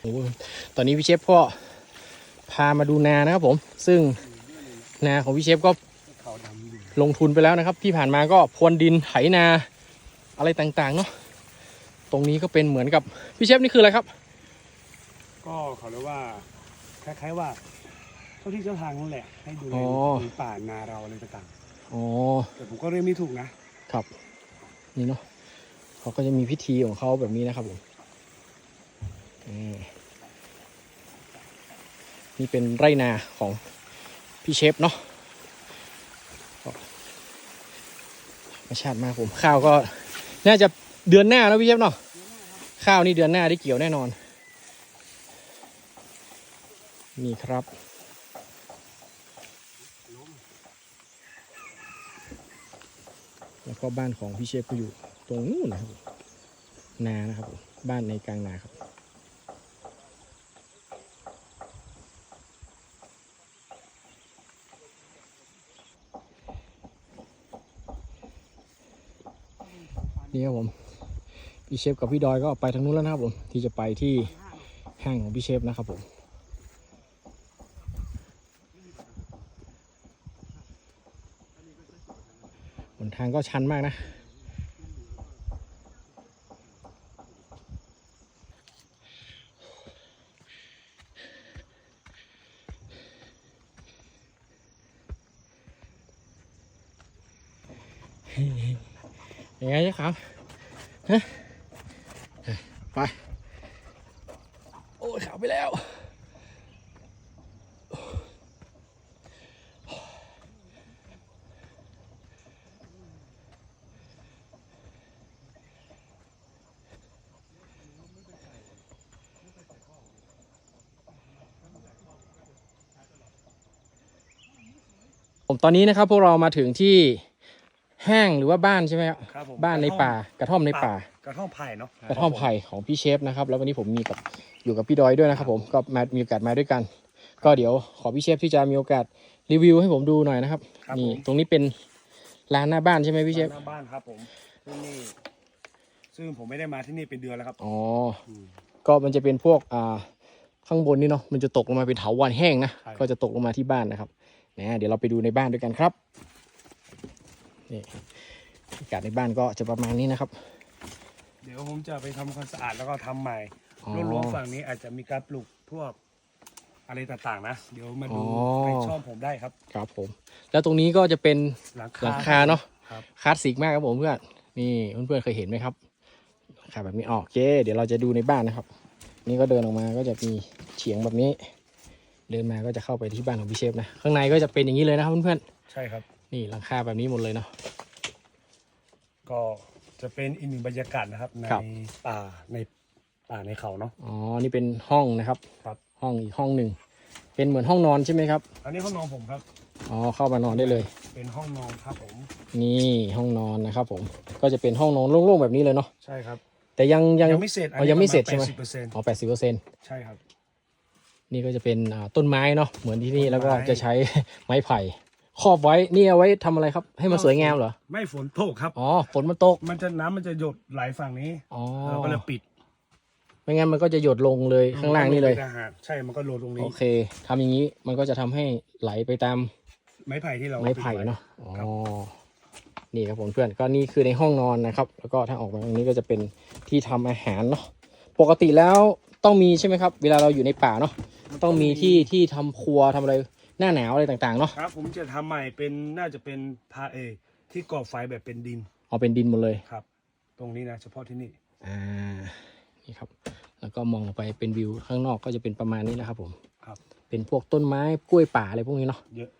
โอ้โหตอนนี้พี่เชฟก็พามาดูนานะครับผม ซึ่งนาของพี่เชฟก็เขาดำอยู่ลงทุนไปแล้วนะครับ ที่ผ่านมาก็พรวนดินไถนาอะไรต่างๆเนาะตรงนี้ก็เป็นเหมือนกับพี่เชฟนี่คืออะไรครับ ก็เขาเรียกว่าคล้ายๆว่าเจ้าที่เจ้าทางนั่นแหละ ให้ดูแลอ๋อผืนป่านาเราอะไรต่างอ๋อๆแต่ผมก็เรียกไม่ถูกนะครับ นี่เนาะเขาก็จะมีพิธีของเขาแบบนี้นะครับผม นี่เป็นไรนาของพี่เชฟเนาะก็ธรรมชาติมากผม ข้าวก็น่าจะเดือนหน้าแล้วพี่เชฟเนาะข้าวนี่เดือนหน้าได้เกี่ยวแน่นอน นี่ครับแล้วก็บ้านของพี่เชฟก็อยู่ตรงนู้นนะครับผมนานะครับบ้านในกลางนาครับ นี่ครับผมพี่เชฟกับพี่ดอยก็ไปทางนู้นแล้วนะครับผมที่จะไปที่แห้งของพี่เชฟนะครับผมหนทางก็ชันมากนะเฮ้ ยังไงเจ้าครับฮะไป โอ้ยขาวไปแล้ว ผมตอนนี้นะครับพวกเรามาถึงที่ ห้างหรือว่าบ้านใช่ไหมครับครับผมบ้านในป่ากระท่อมในป่า กระท่อมไผ่เนาะกระท่อมไผ่ของพี่เชฟนะครับ แล้ววันนี้ผมมีกับอยู่กับพี่ดอยด้วยนะครับ ผมก็มามีโอกาสมาด้วยกัน ก็เดี๋ยวขอพี่เชฟที่จะมีโอกาสรีวิวให้ผมดูหน่อยนะครับครับนี่ผมตรงนี้เป็นร้านหน้าบ้านใช่ไหมพี่เชฟหน้าบ้านครับผมที่นี่ซึ่งผมไม่ได้มาที่นี่เป็นเดือนแล้วครับ อ๋อมก็มันจะเป็นพวกอ่าข้างบนนี่เนาะมันจะตกลงมาเป็นเถาวันแห้งนะใช่ ก็จะตกลงมาที่บ้านนะครับนะเดี๋ยวเราไปดูในบ้านด้วยกันครับ นี่อากาศในบ้านก็จะประมาณนี้นะครับ เดี๋ยวผมจะไปทำความสะอาดแล้วก็ทำใหม่อ๋อรั้วๆฝั่งนี้อาจจะมีการปลูกพวกอะไรต่างๆนะ เดี๋ยวมาดูอ๋อไปชอบผมได้ครับ ครับผม แล้วตรงนี้ก็จะเป็นหลังคาหลังคาเนาะครับ คลาสสิกมากครับผมเพื่อนนี่เพื่อนๆเคยเห็นไหมครับหลังคาแบบนี้อ๋อโอเค เดี๋ยวเราจะดูในบ้านนะครับ นี่ก็เดินออกมาก็จะมีเฉียงแบบนี้ เดินมาก็จะเข้าไปที่บ้านของพี่เชฟนะ ข้างในก็จะเป็นอย่างนี้เลยนะครับเพื่อนใช่ครับ ๆ นี่หลังคาแบบนี้หมดเลยเนาะ ก็จะเป็นอีกหนึ่งบรรยากาศนะครับ ในครับ ป่าในป่าในเขาเนาะ อ๋อ นี่เป็นห้องนะครับ ครับ ห้องอีกห้องหนึ่ง เป็นเหมือนห้องนอนใช่ไหมครับ อันนี้ห้องนอนผมครับ อ๋อ เข้ามานอนได้เลย เป็นห้องนอนครับผม นี่ห้องนอนนะครับผม ก็จะเป็นห้องนอนโล่งๆแบบนี้เลยเนาะ ใช่ครับ แต่ยังยัง ยังไม่เสร็จอ๋อยังไม่เสร็จใช่ไหม สิบเปอร์เซ็นต์อ๋อแปดสิบเปอร์เซ็นต์ใช่ครับ นี่ก็จะเป็นอ่าต้นไม้เนาะเหมือนที่นี่ต้นไม้แล้วก็จะใช้ ไม้ไผ่ ครอบไว้นี่เอาไว้ทำอะไรครับ ให้มันสวยงามเหรอไม่ฝนตกครับ อ๋อฝนมันตกมันจะน้ำมันจะหยดไหลฝั่งนี้อ๋อเราก็เลยปิดไม่งั้นมันก็จะหยดลงเลยข้างล่างนี่เลยมัก็ไปทหารใช่มันก็โรยตรงนี้ โอเคทำอย่างนี้มันก็จะทำให้ไหลไปตาม ไม้ไผ่ที่เราไม้ไผ่ปิดว้เนาะ อ๋อครับนี่ครับผมเพื่อน ก็นี่คือในห้องนอนนะครับ แล้วก็ถ้าออกมาตรงนี้ก็จะเป็นที่ทำอาหารเนาะ ปกติแล้วต้องมีใช่ไหมครับ เวลาเราอยู่ในป่าเนาะ ต้องมีที่ที่ทำครัวทำอะไร หน้าหนาวอะไรต่างๆเนาะครับผมจะทำใหม่เป็นน่าจะเป็นพาเอที่ก่อไฟแบบเป็นดินเอาเป็นดินหมดเลยครับ ตรงนี้นะเฉพาะที่นี่อ่านี่ครับ แล้วก็มองออกไปเป็นวิวข้างนอกก็จะเป็นประมาณนี้นะครับผม ครับ เป็นพวกต้นไม้กล้วยป่าอะไรพวกนี้เนาะเยอะ